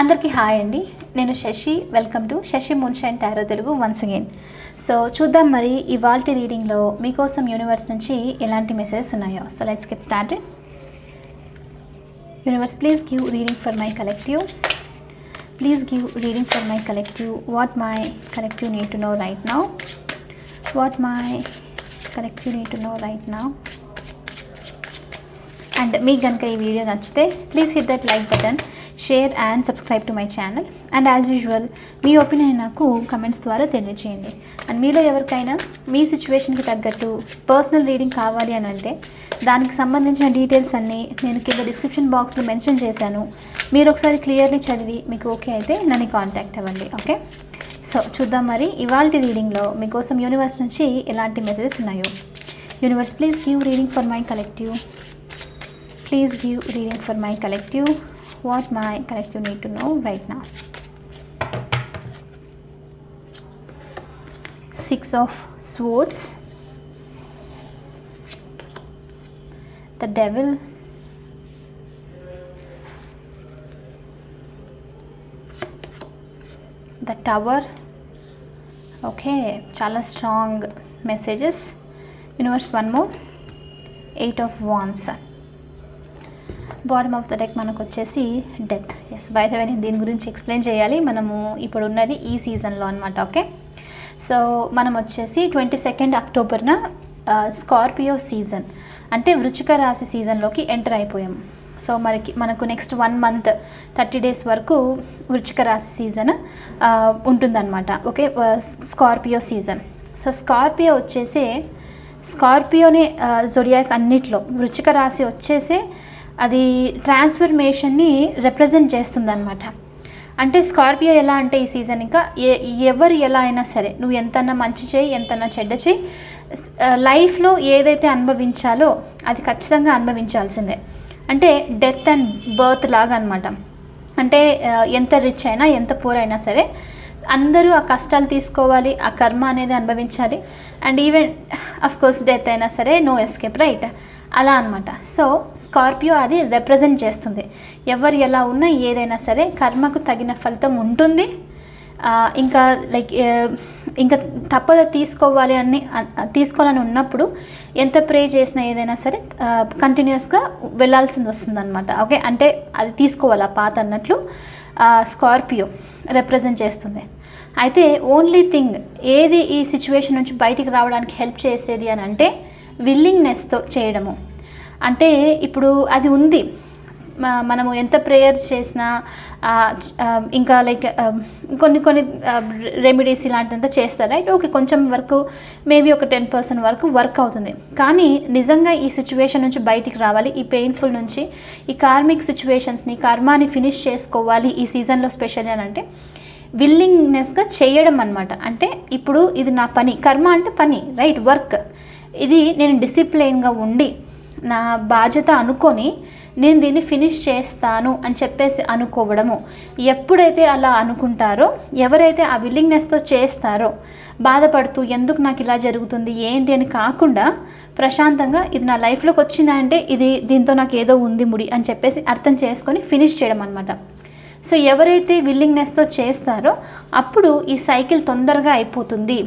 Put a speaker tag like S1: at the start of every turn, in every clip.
S1: అందరికీ హాయ్ అండి. నేను Sashi. Welcome to Sashi moonshine tarot Telugu once again. So చూద్దాం మరి ఇవాల్టి రీడింగ్లో మీకోసం యూనివర్స్ నుంచి ఎలాంటి మెసేజెస్ ఉన్నాయో. So let's get started universe please give reading for my collective please give reading for my collective what my collective need to know right now what my collective need to know right now and మీకు కనుక ఈ video నచ్చితే please hit that like button share and subscribe to my channel and as usual me opinion నాకు comments ద్వారా తెలియజేయండి and మీలో ఎవరికైనా మీ సిచ్యువేషన్కి తగ్గట్టు పర్సనల్ రీడింగ్ కావాలి అని అంటే దానికి సంబంధించిన డీటెయిల్స్ అన్నీ నేను కింద డిస్క్రిప్షన్ బాక్స్లో మెన్షన్ చేశాను. మీరు ఒకసారి క్లియర్లీ చదివి మీకు ఓకే అయితే నన్ను కాంటాక్ట్ అవ్వండి ఓకే సో చూద్దాం మరి ఇవాళ రీడింగ్లో మీకోసం యూనివర్స్ నుంచి ఎలాంటి మెసేజెస్ ఉన్నాయో. Universe please give reading for my collective please give reading for my collective what my correct you need to know right now. 6 of swords, the devil, the tower. Okay, chala strong messages. Universe, one more. 8 of wands. Bottom of the deck మనకు వచ్చేసి death yes by the నేను దీని గురించి explain చేయాలి. మనము ఇప్పుడు ఉన్నది ఈ సీజన్లో అనమాట ఓకే సో మనం వచ్చేసి ట్వంటీ సెకండ్ అక్టోబర్న స్కార్పియో సీజన్ అంటే వృచిక రాశి సీజన్లోకి ఎంటర్ అయిపోయాం. సో మనకి మనకు next one month thirty days వరకు వృచ్చిక రాశి సీజన్ uh, ఉంటుందన్నమాట okay Scorpio season so Scorpio వచ్చేసి స్కార్పియోనే జొడియాక్ అన్నిట్లో వృచ్చిక రాశి వచ్చేసే అది ట్రాన్స్ఫర్మేషన్ని రిప్రజెంట్ చేస్తుందన్నమాట. అంటే స్కార్పియో ఎలా అంటే ఈ సీజన్ ఇంకా ఏ ఎవరు ఎలా అయినా సరే నువ్వు ఎంతన్నా మంచి చేయి ఎంతన్నా చెడ్డ చేయి లైఫ్లో ఏదైతే అనుభవించాలో అది ఖచ్చితంగా అనుభవించాల్సిందే. అంటే డెత్ అండ్ బర్త్ లాగా అనమాట అంటే ఎంత రిచ్ అయినా ఎంత పూర్ అయినా సరే అందరూ ఆ కష్టాలు తీసుకోవాలి ఆ కర్మ అనేది అనుభవించాలి. And even of course death అయినా సరే నో ఎస్కేప్ రైట్ అలా అనమాట సో స్కార్పియో అది రిప్రజెంట్ చేస్తుంది. ఎవరు ఎలా ఉన్నా ఏదైనా సరే కర్మకు తగిన ఫలితం ఉంటుంది. ఇంకా లైక్ ఇంకా తప్పద తీసుకోవాలి అని తీసుకోవాలని ఉన్నప్పుడు ఎంత ప్రే చేసినా ఏదైనా సరే కంటిన్యూస్గా వెళ్ళాల్సింది వస్తుందన్నమాట. ఓకే అంటే అది తీసుకోవాలి ఆ పాత అన్నట్లు. స్కార్పియో రిప్రజెంట్ చేస్తుంది. అయితే ఓన్లీ థింగ్ ఏది ఈ సిచ్యువేషన్ నుంచి బయటికి రావడానికి హెల్ప్ చేసేది అని అంటే విల్లింగ్నెస్తో చేయడము. అంటే ఇప్పుడు అది ఉంది. మనము ఎంత ప్రేయర్ చేసినా ఇంకా లైక్ కొన్ని కొన్ని రెమెడీస్ ఇలాంటిదంతా చేస్తారు? రైట్ ఓకే కొంచెం వరకు మేబీ ఒక టెన్ పర్సెంట్ వరకు వర్క్ అవుతుంది. కానీ నిజంగా ఈ సిచ్యువేషన్ నుంచి బయటికి రావాలి ఈ పెయిన్ఫుల్ నుంచి. ఈ కార్మిక్ సిచ్యువేషన్స్ని కర్మాని ఫినిష్ చేసుకోవాలి ఈ సీజన్లో స్పెషల్ అని అంటే విల్లింగ్నెస్గా చేయడం అనమాట అంటే ఇప్పుడు ఇది నా పని. కర్మ అంటే పని రైట్ వర్క్ ఇది నేను డిసిప్లైన్గా ఉండి నా బాధ్యత అనుకొని నేను దీన్ని ఫినిష్ చేస్తాను అని చెప్పేసి అనుకోవడము. ఎప్పుడైతే అలా అనుకుంటారో ఎవరైతే ఆ విల్లింగ్నెస్తో చేస్తారో బాధపడుతూ ఎందుకు నాకు ఇలా జరుగుతుంది ఏంటి అని కాకుండా ప్రశాంతంగా ఇది నా లైఫ్లోకి వచ్చిందా అంటే ఇది దీంతో నాకు ఏదో ఉంది ముడి అని చెప్పేసి అర్థం చేసుకొని ఫినిష్ చేయడం అనమాట సో ఎవరైతే విల్లింగ్నెస్తో చేస్తారో అప్పుడు ఈ సైకిల్ తొందరగా అయిపోతుంది.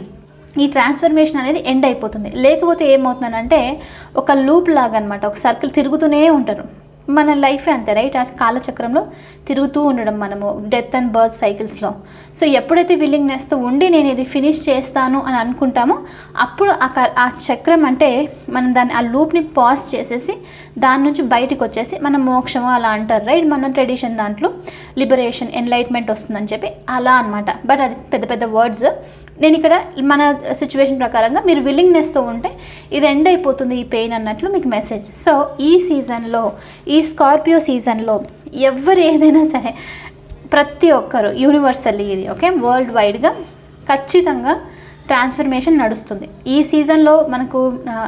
S1: ఈ ట్రాన్స్ఫర్మేషన్ అనేది ఎండ్ అయిపోతుంది. లేకపోతే ఏమవుతుందంటే ఒక లూప్ లాగా అనమాట ఒక సర్కిల్ తిరుగుతూనే ఉంటారు. మన లైఫే అంతే రైట్? ఆ కాలచక్రంలో తిరుగుతూ ఉండడం మనము డెత్ అండ్ బర్త్ సైకిల్స్లో. సో ఎప్పుడైతే విల్లింగ్నెస్తో ఉండి నేను ఇది ఫినిష్ చేస్తాను అని అనుకుంటామో అప్పుడు ఆ క- ఆ చక్రం అంటే మనం దాన్ని ఆ లూప్ని పాజ్ చేసేసి దాని నుంచి బయటకు వచ్చేసి మనం మోక్షము అలా అంటారు రైట్? మన ట్రెడిషన్ దాంట్లో లిబరేషన్ ఎన్లైట్మెంట్ వస్తుందని చెప్పి అలా అనమాట బట్ అది పెద్ద పెద్ద వర్డ్స్ నేను ఇక్కడ మన సిచ్యువేషన్ ప్రకారంగా మీరు విల్లింగ్నెస్తో ఉంటే ఇది ఎండ్ అయిపోతుంది ఈ పెయిన్ అన్నట్లు మీకు మెసేజ్ సో ఈ సీజన్లో ఈ స్కార్పియో సీజన్లో ఎవరు ఏదైనా సరే ప్రతి ఒక్కరు యూనివర్సల్లీ ఇది ఓకే వరల్డ్ వైడ్గా ఖచ్చితంగా ట్రాన్స్ఫర్మేషన్ నడుస్తుంది. ఈ సీజన్లో మనకు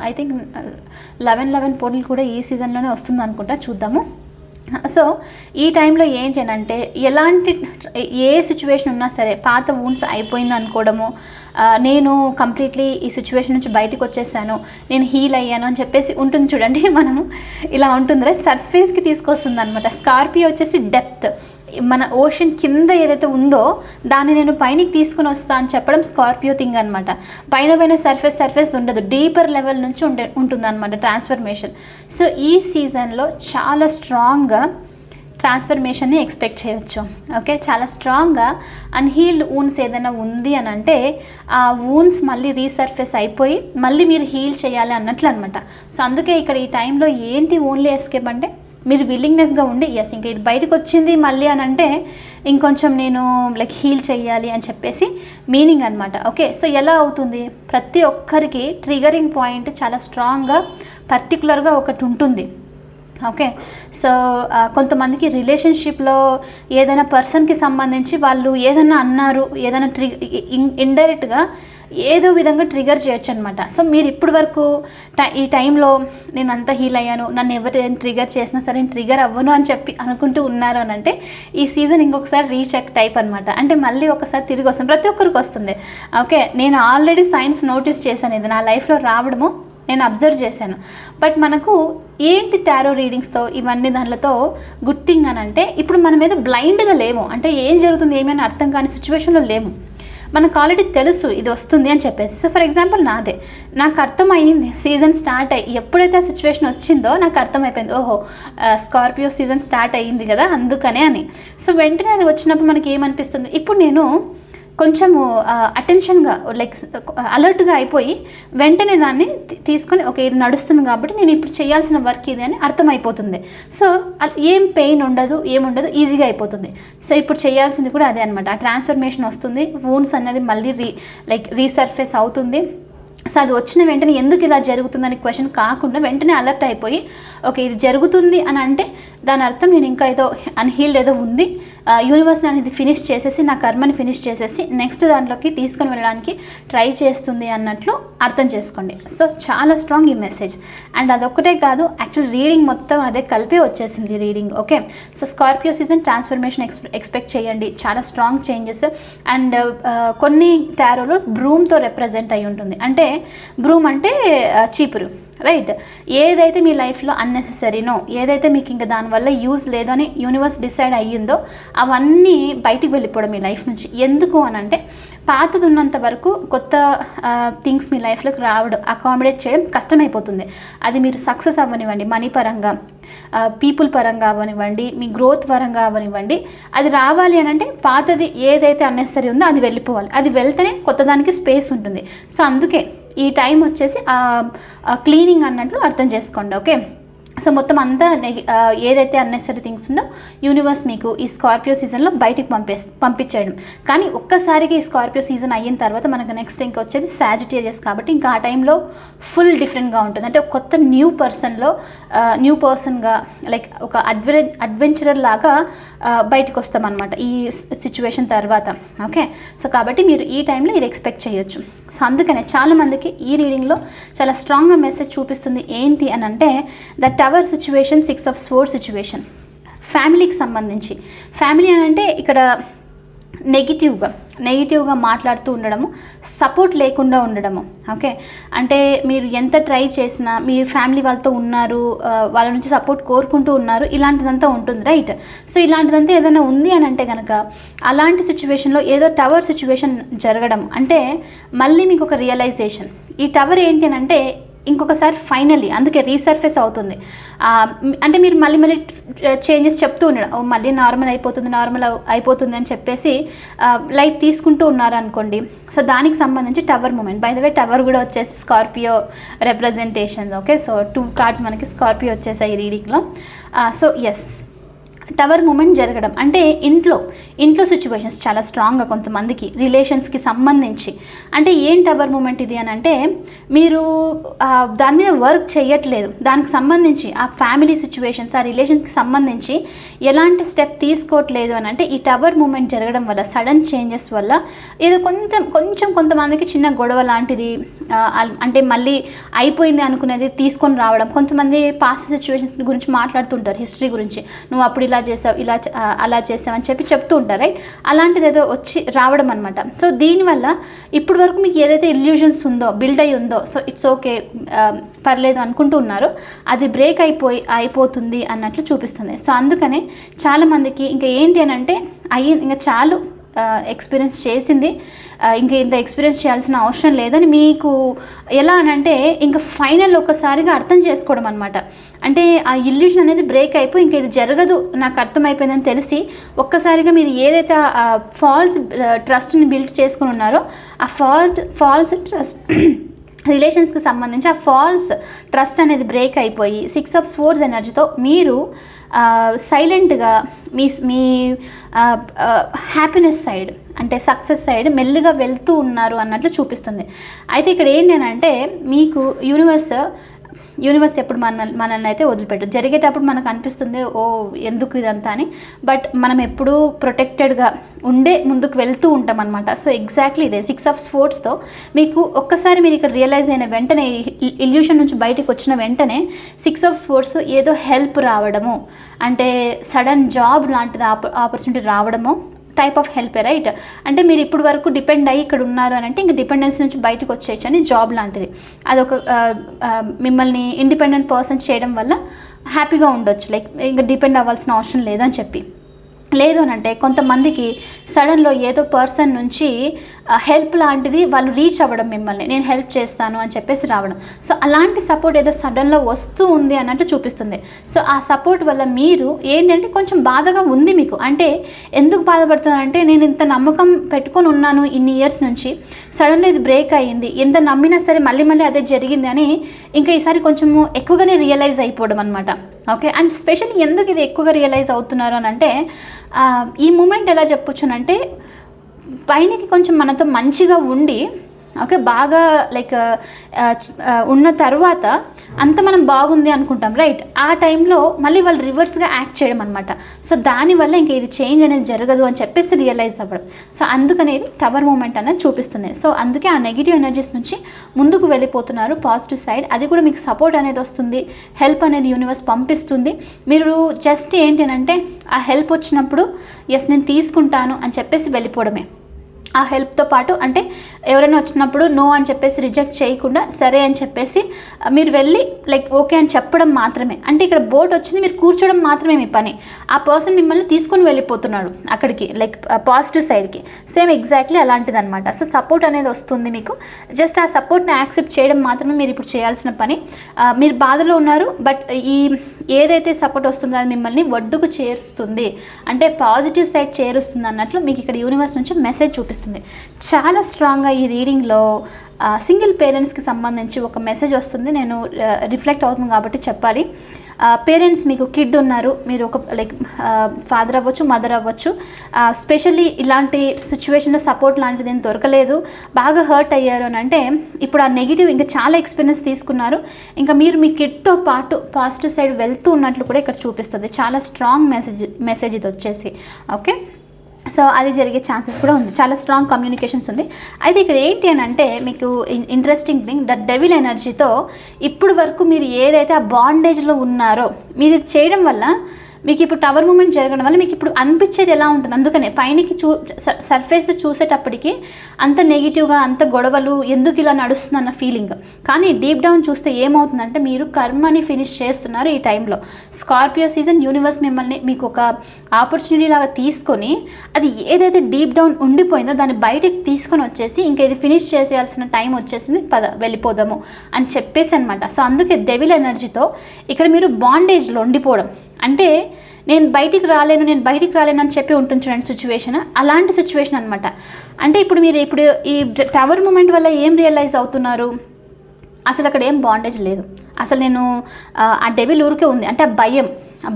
S1: I think eleven eleven portal కూడా ఈ సీజన్లోనే వస్తుంది అనుకుంటా చూద్దాము. సో ఈ టైంలో ఏంటి అంటే ఎలాంటి ఏ సిచ్యువేషన్ ఉన్నా సరే పాత వూన్స్ అయిపోయింది అనుకోవడము నేను కంప్లీట్లీ ఈ సిచ్యువేషన్ నుంచి బయటకు వచ్చేసాను నేను హీల్ అయ్యాను అని చెప్పేసి ఉంటుంది చూడండి మనము ఇలా ఉంటుంది రైట్ సర్ఫేస్కి తీసుకొస్తుంది అనమాట స్కార్పియో వచ్చేసి డెప్త్ మన ఓషన్ కింద ఏదైతే ఉందో దాన్ని నేను పైనకి తీసుకుని వస్తా అని చెప్పడం స్కార్పియో థింగ్ అనమాట పైన పైన సర్ఫేస్ సర్ఫేస్ ఉండదు. డీపర్ లెవెల్ నుంచి ఉండే ఉంటుంది అనమాట ట్రాన్స్ఫర్మేషన్ సో ఈ సీజన్లో చాలా స్ట్రాంగ్గా ట్రాన్స్ఫర్మేషన్ని ఎక్స్పెక్ట్ చేయొచ్చు. ఓకే చాలా స్ట్రాంగ్గా అన్హీల్డ్ ఊన్స్ ఏదైనా ఉంది అని అంటే ఆ ఊన్స్ మళ్ళీ రీసర్ఫేస్ అయిపోయి మళ్ళీ మీరు హీల్ చేయాలి అన్నట్లు అనమాట సో అందుకే ఇక్కడ ఈ టైంలో ఏంటి ఓన్లీ ఎస్కేప్ అంటే మీరు విల్లింగ్నెస్గా ఉండి ఎస్ ఇంకా ఇది బయటకు వచ్చింది మళ్ళీ అని అంటే ఇంకొంచెం నేను లైక్ హీల్ చేయాలి అని చెప్పేసి మీనింగ్ అనమాట ఓకే సో ఎలా అవుతుంది? ప్రతి ఒక్కరికి ట్రిగరింగ్ పాయింట్ చాలా స్ట్రాంగ్గా పర్టికులర్గా ఒకటి ఉంటుంది. ఓకే సో కొంతమందికి రిలేషన్షిప్లో ఏదైనా పర్సన్కి సంబంధించి వాళ్ళు ఏదైనా అన్నారు ఏదైనా ట్రి ఇండైరెక్ట్గా ఏదో విధంగా ట్రిగర్ చేయొచ్చు అనమాట సో మీరు ఇప్పటి వరకు టై ఈ టైంలో నేను అంత హీల్ అయ్యాను నన్ను ఎవరు ట్రిగర్ చేసినా సరే నేను ట్రిగర్ అవ్వను అని చెప్పి అనుకుంటూ ఉన్నారు అని అంటే ఈ సీజన్ ఇంకొకసారి రీచెక్ టైప్ అనమాట అంటే మళ్ళీ ఒకసారి తిరిగి వస్తుంది. ప్రతి ఒక్కరికి వస్తుంది. ఓకే నేను ఆల్రెడీ సైన్స్ నోటీస్ చేశాను. ఇది నా లైఫ్లో రావడము నేను అబ్జర్వ్ చేశాను. బట్ మనకు ఏంటి టారో రీడింగ్స్తో ఇవన్నీ దానిలతో గుడ్ థింగ్ అని అంటే ఇప్పుడు మన మీద బ్లైండ్గా లేము. అంటే ఏం జరుగుతుంది ఏమైనా అర్థం కాని సిచ్యువేషన్లో లేము. మనకు ఆల్రెడీ తెలుసు ఇది వస్తుంది అని చెప్పేసి. సో ఫర్ ఎగ్జాంపుల్ నాదే. నాకు అర్థమైంది సీజన్ స్టార్ట్ అయ్యి ఎప్పుడైతే ఆ సిచ్యువేషన్ వచ్చిందో నాకు అర్థమైపోయింది ఓహో స్కార్పియో సీజన్ స్టార్ట్ అయ్యింది కదా అందుకనే అని. సో వెంటనే అది వచ్చినప్పుడు మనకి ఏమనిపిస్తుంది? ఇప్పుడు నేను కొంచెము అటెన్షన్గా లైక్ అలర్ట్గా అయిపోయి వెంటనే దాన్ని తీసుకొని ఓకే ఇది నడుస్తుంది కాబట్టి నేను ఇప్పుడు చేయాల్సిన వర్క్ ఇది అని అర్థమైపోతుంది. సో ఏం పెయిన్ ఉండదు ఏముండదు ఈజీగా అయిపోతుంది. సో ఇప్పుడు చేయాల్సింది కూడా అదే అనమాట ఆ ట్రాన్స్ఫర్మేషన్ వస్తుంది వూన్స్ అనేది మళ్ళీ రీ లైక్ రీసర్ఫేస్ అవుతుంది. సో అది వచ్చిన వెంటనే ఎందుకు ఇలా జరుగుతుందని క్వశ్చన్ కాకుండా వెంటనే అలర్ట్ అయిపోయి ఓకే ఇది జరుగుతుంది అని అంటే దాని అర్థం నేను ఇంకా ఏదో అన్హీల్డ్ ఏదో ఉంది. యూనివర్స్ అనేది ఫినిష్ చేసేసి నా కర్మని ఫినిష్ చేసేసి నెక్స్ట్ దాంట్లోకి తీసుకొని వెళ్ళడానికి ట్రై చేస్తుంది అన్నట్లు అర్థం చేసుకోండి. సో చాలా స్ట్రాంగ్ ఈ మెసేజ్ అండ్ అదొక్కటే కాదు యాక్చువల్ రీడింగ్ మొత్తం అదే కలిపి వచ్చేసింది reading okay so Scorpio season transformation expect చేయండి. చాలా స్ట్రాంగ్ చేంజెస్ అండ్ కొన్ని టారోలో బ్రూమ్తో రిప్రజెంట్ అయి ఉంటుంది. అంటే బ్రూమ్ అంటే చీపురు. రైట్ ఏదైతే మీ లైఫ్లో అన్నెసెసరీనో ఏదైతే మీకు ఇంకా దానివల్ల యూజ్ లేదో అని యూనివర్స్ డిసైడ్ అయ్యిందో అవన్నీ బయటికి వెళ్ళిపోవడం మీ లైఫ్ నుంచి. ఎందుకు అని అంటే పాతది ఉన్నంత వరకు కొత్త థింగ్స్ మీ లైఫ్లోకి రావడం అకామిడేట్ చేయడం కష్టమైపోతుంది. అది మీరు సక్సెస్ అవ్వనివ్వండి మనీ పరంగా పీపుల్ పరంగా అవ్వనివ్వండి మీ గ్రోత్ పరంగా అవ్వనివ్వండి. అది రావాలి అని అంటే పాతది ఏదైతే అన్నెసరీ ఉందో అది వెళ్ళిపోవాలి. అది వెళ్తేనే కొత్తదానికి స్పేస్ ఉంటుంది. సో అందుకే ఈ టైం వచ్చేసి క్లీనింగ్ అన్నట్లు అర్థం చేసుకోండి ఓకే? సో మొత్తం అంతా ఏదైతే అన్నెసరీ థింగ్స్ ఉందో యూనివర్స్ మీకు ఈ స్కార్పియో సీజన్లో బయటికి పంపే పంపించేయడం. కానీ ఒక్కసారికి ఈ స్కార్పియో సీజన్ అయిన తర్వాత మనకు నెక్స్ట్ ఇంకా వచ్చేది సాజిటేరియస్ కాబట్టి ఇంకా ఆ టైంలో ఫుల్ డిఫరెంట్గా ఉంటుంది. అంటే కొత్త న్యూ పర్సన్లో న్యూ పర్సన్గా లైక్ ఒక అడ్వె అడ్వెంచరర్ లాగా ఆ, బయటకు వస్తామన్నమాట ఈ సిచ్యువేషన్ తర్వాత. ఓకే సో కాబట్టి మీరు ఈ టైంలో ఇది ఎక్స్పెక్ట్ చేయొచ్చు. సో అందుకనే చాలామందికి ఈ రీడింగ్లో చాలా స్ట్రాంగ్గా మెసేజ్ చూపిస్తుంది ఏంటి అని అంటే that tower situation six of sports situation ఫ్యామిలీకి సంబంధించి. ఫ్యామిలీ అని అంటే ఇక్కడ నెగిటివ్గా నెగిటివ్గా మాట్లాడుతూ ఉండడము సపోర్ట్ లేకుండా ఉండడము ఓకే అంటే మీరు ఎంత ట్రై చేసినా మీ ఫ్యామిలీ వాళ్ళతో ఉన్నారు వాళ్ళ నుంచి సపోర్ట్ కోరుకుంటూ ఉన్నారు ఇలాంటిదంతా ఉంటుంది రైట్ సో ఇలాంటిదంతా ఏదైనా ఉంది అని అంటే కనుక అలాంటి సిచ్యువేషన్లో ఏదో టవర్ సిచ్యువేషన్ జరగడం అంటే మళ్ళీ మీకు ఒక రియలైజేషన్ ఈ టవర్ ఏంటి అని అంటే ఇంకొకసారి ఫైనల్లీ అందుకే రీసర్ఫేస్ అవుతుంది. అంటే మీరు మళ్ళీ మళ్ళీ చేంజెస్ చెప్తూ ఉండడం ఓ మళ్ళీ నార్మల్ అయిపోతుంది నార్మల్ అయిపోతుంది అని చెప్పేసి లైట్ తీసుకుంటూ ఉన్నారు అనుకోండి సో దానికి సంబంధించి tower movement by the way tower కూడా వచ్చేసి Scorpio representation okay so two cards మనకి స్కార్పియో వచ్చేసాయి ఈ రీడింగ్లో సో ఎస్ టవర్ మూమెంట్ జరగడం అంటే ఇంట్లో ఇంట్లో సిచ్యువేషన్స్ చాలా స్ట్రాంగ్గా కొంతమందికి రిలేషన్స్కి సంబంధించి. అంటే ఏం టవర్ మూమెంట్ ఇది అని అంటే మీరు దాని మీద వర్క్ చేయట్లేదు. దానికి సంబంధించి ఆ ఫ్యామిలీ సిచ్యువేషన్స్ ఆ రిలేషన్కి సంబంధించి ఎలాంటి స్టెప్ తీసుకోవట్లేదు అని అంటే ఈ టవర్ మూమెంట్ జరగడం వల్ల సడన్ చేంజెస్ వల్ల ఏదో కొంచెం కొంచెం కొంతమందికి చిన్న గొడవ లాంటిది అంటే మళ్ళీ అయిపోయింది అనుకునేది తీసుకొని రావడం. కొంతమంది పాస్ట్ సిచ్యువేషన్స్ గురించి మాట్లాడుతుంటారు హిస్టరీ గురించి. నువ్వు అప్పుడు ఇలా చేసావు ఇలా అలా చేసావు అని చెప్పి చెప్తూ ఉంటారు రైట్ అలాంటిది ఏదో వచ్చి రావడం అనమాట సో దీనివల్ల ఇప్పటి వరకు మీకు ఏదైతే ఇల్యూజన్స్ ఉందో బిల్డ్ అయి ఉందో సో ఇట్స్ ఓకే పర్లేదు అనుకుంటూ ఉన్నారు అది బ్రేక్ అయిపోయి అయిపోతుంది అన్నట్లు చూపిస్తుంది. సో అందుకనే చాలామందికి ఇంకా ఏంటి అని అంటే అయ్యి ఇంకా చాలు ఎక్స్పీరియన్స్ చేసింది. ఇంకా ఇంత ఎక్స్పీరియన్స్ చేయాల్సిన అవసరం లేదని మీకు ఎలా అని అంటే ఇంకా ఫైనల్ ఒకసారిగా అర్థం చేసుకోవడం అనమాట అంటే ఆ ఇల్యూషన్ అనేది బ్రేక్ అయిపోయి ఇంకా ఇది జరగదు నాకు అర్థమైపోయిందని తెలిసి ఒక్కసారిగా మీరు ఏదైతే ఫాల్స్ ట్రస్ట్ని బిల్డ్ చేసుకుని ఉన్నారో ఆ ఫాల్ట్ ఫాల్స్ ట్రస్ట్ రిలేషన్స్కి సంబంధించి ఆ ఫాల్స్ ట్రస్ట్ అనేది బ్రేక్ అయిపోయి సిక్స్ ఆఫ్ స్పోర్ట్స్ ఎనర్జీతో మీరు సైలెంట్గా మీ మీ హ్యాపీనెస్ సైడ్ అంటే సక్సెస్ సైడ్ మెల్లిగా వెళ్తూ ఉన్నారు అన్నట్లు చూపిస్తుంది. అయితే ఇక్కడ ఏంటి అని అంటే మీకు యూనివర్స్ యూనివర్స్ ఎప్పుడు మన మనల్ని అయితే వదిలిపెట్టు జరిగేటప్పుడు మనకు అనిపిస్తుంది ఓ ఎందుకు ఇదంతా అని. బట్ మనం ఎప్పుడూ ప్రొటెక్టెడ్గా ఉండే ముందుకు వెళ్తూ ఉంటాం అనమాట సో ఎగ్జాక్ట్లీ ఇదే సిక్స్ ఆఫ్ స్పోర్ట్స్తో మీకు ఒక్కసారి మీరు ఇక్కడ రియలైజ్ అయిన వెంటనే ఇల్యూషన్ నుంచి బయటకు వచ్చిన వెంటనే సిక్స్ ఆఫ్ స్పోర్ట్స్ ఏదో హెల్ప్ రావడము. అంటే సడన్ జాబ్ లాంటిది ఆపర్చునిటీ రావడము. టైప్ ఆఫ్ హెల్ప్ రైట్ అంటే మీరు ఇప్పుడు వరకు డిపెండ్ అయ్యి ఇక్కడ ఉన్నారు అని అంటే ఇంకా డిపెండెన్స్ నుంచి బయటకు వచ్చేయచ్చు అని జాబ్ లాంటిది. అదొక మిమ్మల్ని ఇండిపెండెంట్ పర్సన్ చేయడం వల్ల హ్యాపీగా ఉండొచ్చు. లైక్ ఇంకా డిపెండ్ అవ్వాల్సిన అవసరం లేదని చెప్పి. లేదు అని అంటే కొంతమందికి సడన్లో ఏదో పర్సన్ నుంచి హెల్ప్ లాంటిది వాళ్ళు రీచ్ అవ్వడం మిమ్మల్ని నేను హెల్ప్ చేస్తాను అని చెప్పేసి రావడం. సో అలాంటి సపోర్ట్ ఏదో సడన్లో వస్తూ ఉంది అన్నట్టు చూపిస్తుంది. సో ఆ సపోర్ట్ వల్ల మీరు ఏంటంటే కొంచెం బాధగా ఉంది మీకు. అంటే ఎందుకు బాధపడుతున్నానంటే నేను ఇంత నమ్మకం పెట్టుకొని ఉన్నాను ఇన్ని ఇయర్స్ నుంచి. సడన్గా ఇది బ్రేక్ అయ్యింది. ఎంత నమ్మినా సరే మళ్ళీ మళ్ళీ అదే జరిగింది అని ఇంకా ఈసారి కొంచెము ఎక్కువగానే రియలైజ్ అయిపోవడం అనమాట ఓకే అండ్ స్పెషల్ ఎందుకు ఇది ఎక్కువగా రియలైజ్ అవుతున్నారు అని అంటే ఈ మూమెంట్ ఎలా చెప్పొచ్చునంటే పైనకి కొంచెం మనతో మంచిగా ఉండి ఓకే బాగా లైక్ uh, uh, uh, ఉన్న తర్వాత అంత మనం బాగుంది అనుకుంటాం రైట్ ఆ టైంలో మళ్ళీ వాళ్ళు రివర్స్గా యాక్ట్ చేయడం అనమాట సో దానివల్ల ఇంక ఇది చేంజ్ అనేది జరగదు అని చెప్పేసి రియలైజ్ అవ్వడం. సో అందుకనేది టవర్ మూమెంట్ అనేది చూపిస్తుంది. సో అందుకే ఆ నెగిటివ్ ఎనర్జీస్ నుంచి ముందుకు వెళ్ళిపోతున్నారు పాజిటివ్ సైడ్ అది కూడా మీకు సపోర్ట్ అనేది వస్తుంది హెల్ప్ అనేది యూనివర్స్ పంపిస్తుంది. మీరు జస్ట్ ఏంటి అంటే ఆ హెల్ప్ వచ్చినప్పుడు ఎస్ నేను తీసుకుంటాను అని చెప్పేసి వెళ్ళిపోవడమే. ఆ హెల్ప్తో పాటు అంటే ఎవరైనా వచ్చినప్పుడు నో అని చెప్పేసి రిజెక్ట్ చేయకుండా సరే అని చెప్పేసి మీరు వెళ్ళి లైక్ ఓకే అని చెప్పడం మాత్రమే. అంటే ఇక్కడ బోట్ వచ్చింది మీరు కూర్చోవడం మాత్రమే మీ పని. ఆ పర్సన్ మిమ్మల్ని తీసుకొని వెళ్ళిపోతున్నాడు అక్కడికి లైక్ పాజిటివ్ సైడ్కి సేమ్ ఎగ్జాక్ట్లీ అలాంటిది అనమాట సో సపోర్ట్ అనేది వస్తుంది మీకు. జస్ట్ ఆ సపోర్ట్ని యాక్సెప్ట్ చేయడం మాత్రమే మీరు ఇప్పుడు చేయాల్సిన పని. మీరు బాధలో ఉన్నారు బట్ ఈ ఏదైతే సపోర్ట్ వస్తుందో అది మిమ్మల్ని ఒడ్డుకు చేరుస్తుంది. అంటే పాజిటివ్ సైడ్ చేరుస్తుంది అన్నట్లు మీకు ఇక్కడ యూనివర్స్ నుంచి మెసేజ్ చూపిస్తుంది. చాలా స్ట్రాంగ్గా ఈ రీడింగ్లో సింగిల్ పేరెంట్స్కి సంబంధించి ఒక మెసేజ్ వస్తుంది. నేను రిఫ్లెక్ట్ అవుతుంది కాబట్టి చెప్పాలి. పేరెంట్స్ మీకు కిడ్ ఉన్నారు. మీరు ఒక లైక్ ఫాదర్ అవ్వచ్చు మదర్ అవ్వచ్చు. స్పెషల్లీ ఇలాంటి సిచ్యువేషన్లో సపోర్ట్ లాంటిది ఏం దొరకలేదు. బాగా హర్ట్ అయ్యారు అని అంటే ఇప్పుడు ఆ నెగిటివ్ ఇంకా చాలా ఎక్స్పీరియన్స్ తీసుకున్నారు. ఇంకా మీరు మీ కిడ్తో పాటు పాజిటివ్ సైడ్ వెళ్తూ ఉన్నట్లు కూడా ఇక్కడ చూపిస్తుంది. చాలా స్ట్రాంగ్ మెసేజ్ మెసేజ్ ఇది వచ్చేసి. ఓకే? సో అది జరిగే ఛాన్సెస్ కూడా ఉంది. చాలా స్ట్రాంగ్ కమ్యూనికేషన్స్ ఉంది. అయితే ఇక్కడ ఏంటి అని అంటే మీకు ఇంట్రెస్టింగ్ థింగ్ ద డెవిల్ ఎనర్జీతో ఇప్పుడు వరకు మీరు ఏదైతే ఆ బాండేజ్లో ఉన్నారో మీరు చేయడం వల్ల మీకు ఇప్పుడు టవర్ మూమెంట్ జరగడం వల్ల మీకు ఇప్పుడు అనిపించేది ఎలా ఉంటుంది? అందుకనే పైనకి చూ సర్ఫేస్లో చూసేటప్పటికి అంత నెగిటివ్గా అంత గొడవలు ఎందుకు ఇలా నడుస్తుంది అన్న ఫీలింగ్ కానీ డీప్ డౌన్ చూస్తే ఏమవుతుందంటే మీరు కర్మని ఫినిష్ చేస్తున్నారు ఈ టైంలో స్కార్పియో సీజన్ యూనివర్స్ మిమ్మల్ని మీకు ఒక ఆపర్చునిటీ లాగా తీసుకొని అది ఏదైతే డీప్ డౌన్ ఉండిపోయిందో దాన్ని బయటికి తీసుకొని వచ్చేసి ఇంకా ఇది ఫినిష్ చేసేయాల్సిన టైం వచ్చేసింది పద వెళ్ళిపోదాము అని చెప్పేసి అనమాట సో అందుకే డెవిల్ ఎనర్జీతో ఇక్కడ మీరు బాండేజ్లో ఉండిపోవడం. అంటే నేను బయటికి రాలేను నేను బయటికి రాలేను అని చెప్పి ఉంటుంది చూడండి సిచ్యువేషన్ అలాంటి సిచ్యువేషన్ అనమాట అంటే ఇప్పుడు మీరు ఇప్పుడు ఈ టవర్ మూమెంట్ వల్ల ఏం రియలైజ్ అవుతున్నారు? అసలు అక్కడ ఏం బాండేజ్ లేదు. అసలు నేను ఆ, డెబిల్ డెవిల్ ఊరికే ఉంది. అంటే ఆ భయం.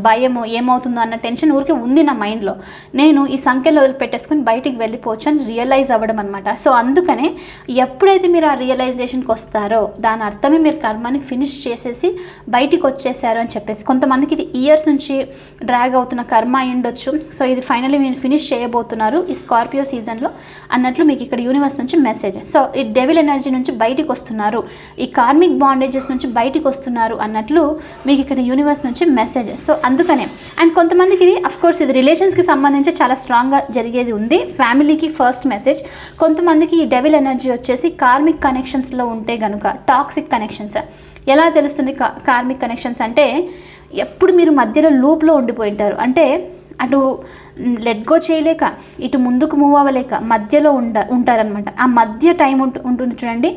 S1: భయము ఏమవుతుందో అన్న టెన్షన్ ఊరికే ఉంది నా మైండ్లో. నేను ఈ సంఖ్యలో వదిలిపెట్టేసుకొని బయటికి వెళ్ళిపోవచ్చు అని రియలైజ్ అవ్వడం అనమాట సో అందుకనే ఎప్పుడైతే మీరు ఆ రియలైజేషన్కి వస్తారో దాని అర్థమే మీరు కర్మని ఫినిష్ చేసేసి బయటికి వచ్చేసారు అని చెప్పేసి. కొంతమందికి ఇది ఇయర్స్ నుంచి డ్రాగ్ అవుతున్న కర్మ అయి ఉండొచ్చు. సో ఇది ఫైనలీ మీరు ఫినిష్ చేయబోతున్నారు ఈ స్కార్పియో సీజన్లో అన్నట్లు మీకు ఇక్కడ యూనివర్స్ నుంచి మెసేజ్ సో ఈ డెవిల్ ఎనర్జీ నుంచి బయటికి వస్తున్నారు. ఈ కార్మిక్ బాండేజెస్ నుంచి బయటికి వస్తున్నారు అన్నట్లు మీకు ఇక్కడ యూనివర్స్ నుంచి మెసేజ్ సో సో అందుకనే. అండ్ కొంతమందికి ఇది కోర్స్ ఇది రిలేషన్స్కి సంబంధించి చాలా స్ట్రాంగ్గా జరిగేది ఉంది. ఫ్యామిలీకి ఫస్ట్ మెసేజ్ కొంతమందికి ఈ డెవిల్ ఎనర్జీ వచ్చేసి కార్మిక్ కనెక్షన్స్లో ఉంటే కనుక టాక్సిక్ కనెక్షన్స్ ఎలా తెలుస్తుంది కార్మిక్ కనెక్షన్స్ అంటే ఎప్పుడు మీరు మధ్యలో లూప్లో ఉండిపోయి ఉంటారు. అంటే అటు లెట్ గో చేయలేక ఇటు ముందుకు మూవ్ అవ్వలేక మధ్యలో ఉండ ఉంటారనమాట ఆ మధ్య టైం ఉంటు ఉంటుంది చూడండి.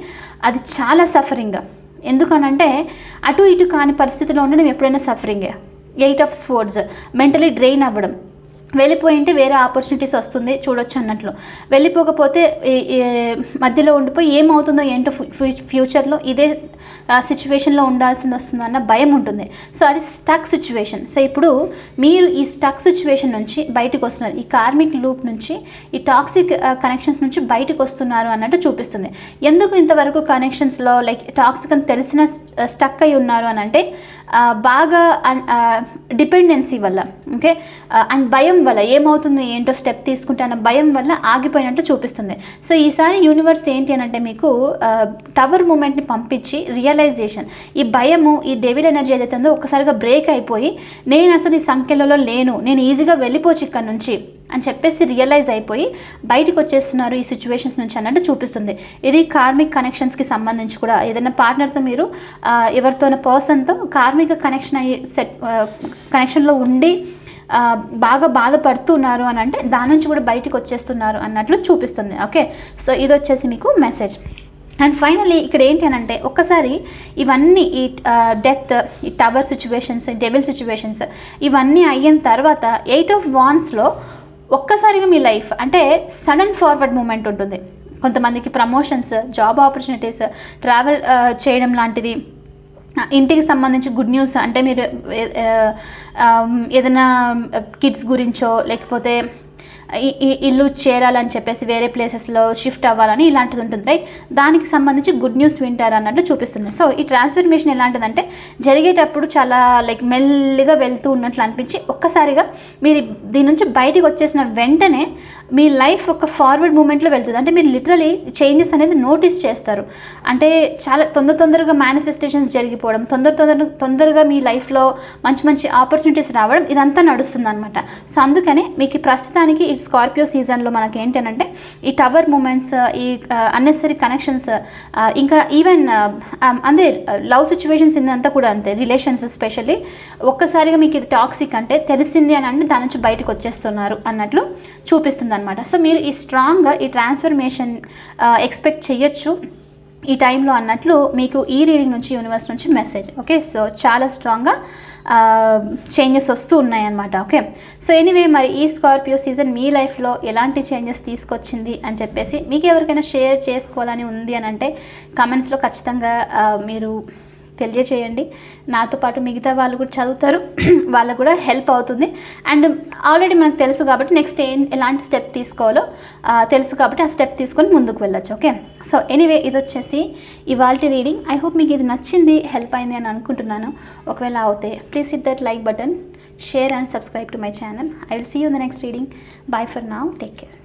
S1: అది చాలా సఫరింగ్ ఎందుకనంటే అటు ఇటు కాని పరిస్థితిలో ఉండడం ఎప్పుడైనా సఫరింగే eight of sports mentally drain అవ్వడం. వెళ్ళిపోయింటే వేరే ఆపర్చునిటీస్ వస్తుంది చూడొచ్చు అన్నట్లు. వెళ్ళిపోకపోతే మధ్యలో ఉండిపోయి ఏమవుతుందో ఏంటో ఫ్యూచర్లో ఇదే సిచ్యువేషన్లో ఉండాల్సింది వస్తుందో అన్న భయం ఉంటుంది. సో అది స్టక్ సిచ్యువేషన్ సో ఇప్పుడు మీరు ఈ స్టక్ సిచ్యువేషన్ నుంచి బయటకు వస్తున్నారు. ఈ కార్మిక్ లూప్ నుంచి ఈ టాక్సిక్ కనెక్షన్స్ నుంచి బయటకు వస్తున్నారు అన్నట్టు చూపిస్తుంది. ఎందుకు ఇంతవరకు కనెక్షన్స్లో లైక్ టాక్సిక్ అని తెలిసిన స్టక్ అయి ఉన్నారు అని అంటే బాగా డిపెండెన్సీ వల్ల ఓకే అండ్ భయం వల్ల ఏమవుతుంది ఏంటో స్టెప్ తీసుకుంటే అన్న భయం వల్ల ఆగిపోయినట్టు చూపిస్తుంది. సో ఈసారి యూనివర్స్ ఏంటి అని అంటే మీకు టవర్ మూమెంట్ని పంపించి రియలైజేషన్ ఈ భయము ఈ డెవిల్ ఎనర్జీ ఏదైతే ఉందో ఒక్కసారిగా బ్రేక్ అయిపోయి నేను అసలు ఈ సంఖ్యలలో లేను నేను ఈజీగా వెళ్ళిపోవచ్చు ఇక్కడ నుంచి అని చెప్పేసి రియలైజ్ అయిపోయి బయటకు వచ్చేస్తున్నారు ఈ సిచ్యువేషన్స్ నుంచి అన్నట్టు చూపిస్తుంది. ఇది కార్మిక్ కనెక్షన్స్కి సంబంధించి కూడా. ఏదైనా పార్ట్నర్తో మీరు ఆ, ఎవరితోనో పర్సన్తో కార్మిక కనెక్షన్ అయ్యి సెట్ కనెక్షన్లో ఉండి బాగా బాధపడుతున్నారు అని అంటే దాని నుంచి కూడా బయటకు వచ్చేస్తున్నారు అన్నట్లు చూపిస్తుంది. ఓకే? సో ఇది వచ్చేసి మీకు మెసేజ్ అండ్ ఫైనలీ ఇక్కడ ఏంటి అని అంటే ఒక్కసారి ఇవన్నీ ఈ డెత్ ఈ టవర్ సిచ్యువేషన్స్ డెవిల్ సిచ్యువేషన్స్ ఇవన్నీ అయిన తర్వాత ఎయిట్ ఆఫ్ వాన్స్లో ఒక్కసారిగా మీ లైఫ్ అంటే సడన్ ఫార్వర్డ్ మూమెంట్ ఉంటుంది. కొంతమందికి ప్రమోషన్స్ జాబ్ ఆపర్చునిటీస్ ట్రావెల్ చేయడం లాంటిది ఇంటికి సంబంధించి గుడ్ న్యూస్ అంటే మీరు ఏదైనా కిడ్స్ గురించో లేకపోతే ఇల్లు చేరాలని చెప్పేసి వేరే ప్లేసెస్లో షిఫ్ట్ అవ్వాలని ఇలాంటిది ఉంటుంది రైట్ దానికి సంబంధించి గుడ్ న్యూస్ వింటారు అన్నట్టు చూపిస్తుంది. సో ఈ ట్రాన్స్ఫర్మేషన్ ఎలాంటిదంటే జరిగేటప్పుడు చాలా లైక్ మెల్లిగా వెళ్తూ ఉన్నట్లు అనిపించి ఒక్కసారిగా మీరు దీని నుంచి బయటికి వచ్చేసిన వెంటనే మీ లైఫ్ ఒక ఫార్వర్డ్ మూమెంట్లో వెళ్తుంది. అంటే మీరు లిటరలీ చేంజెస్ అనేది నోటీస్ చేస్తారు. అంటే చాలా తొందర తొందరగా మేనిఫెస్టేషన్స్ జరిగిపోవడం తొందర తొందర తొందరగా మీ లైఫ్లో మంచి మంచి ఆపర్చునిటీస్ రావడం ఇదంతా నడుస్తుంది అనమాట సో అందుకనే మీకు ప్రస్తుతానికి ఈ స్కార్పియో సీజన్లో మనకి ఏంటంటే ఈ టవర్ మూమెంట్స్ ఈ అన్నెసరీ కనెక్షన్స్ ఇంకా ఈవెన్ అదే లవ్ సిచ్యువేషన్స్ ఇదంతా కూడా అంతే. రిలేషన్స్ స్పెషల్లీ ఒక్కసారిగా మీకు ఇది టాక్సిక్ అంటే తెలిసింది అని అంటే దాని నుంచి బయటకు వచ్చేస్తున్నారు అన్నట్లు చూపిస్తుంది అనమాట సో మీరు ఈ స్ట్రాంగ్గా ఈ ట్రాన్స్ఫర్మేషన్ ఎక్స్పెక్ట్ చేయొచ్చు ఈ టైంలో అన్నట్లు మీకు ఈ రీడింగ్ నుంచి యూనివర్స్ నుంచి మెసేజ్. ఓకే? సో చాలా స్ట్రాంగ్గా చేంజెస్ వస్తూ ఉన్నాయన్నమాట. ఓకే? సో ఎనీవే మరి ఈ స్కార్పియో సీజన్ మీ లైఫ్లో ఎలాంటి చేంజెస్ తీసుకొచ్చింది అని చెప్పేసి మీకు ఎవరికైనా షేర్ చేసుకోవాలని ఉంది అని అంటే కమెంట్స్లో ఖచ్చితంగా మీరు తెలియచేయండి. నాతో పాటు మిగతా వాళ్ళు కూడా చదువుతారు. వాళ్ళకు కూడా హెల్ప్ అవుతుంది. అండ్ ఆల్రెడీ మనకు తెలుసు కాబట్టి నెక్స్ట్ ఏం ఎలాంటి స్టెప్ తీసుకోవాలో తెలుసు కాబట్టి ఆ స్టెప్ తీసుకొని ముందుకు వెళ్ళొచ్చు. ఓకే సో ఎనీవే ఇది వచ్చేసి ఇవాల్టి రీడింగ్ ఐ హోప్ మీకు ఇది నచ్చింది హెల్ప్ అయింది అని అనుకుంటున్నాను. ఒకవేళ అవుతే please hit that like button share and subscribe to my channel I will see you the next reading bye for now take care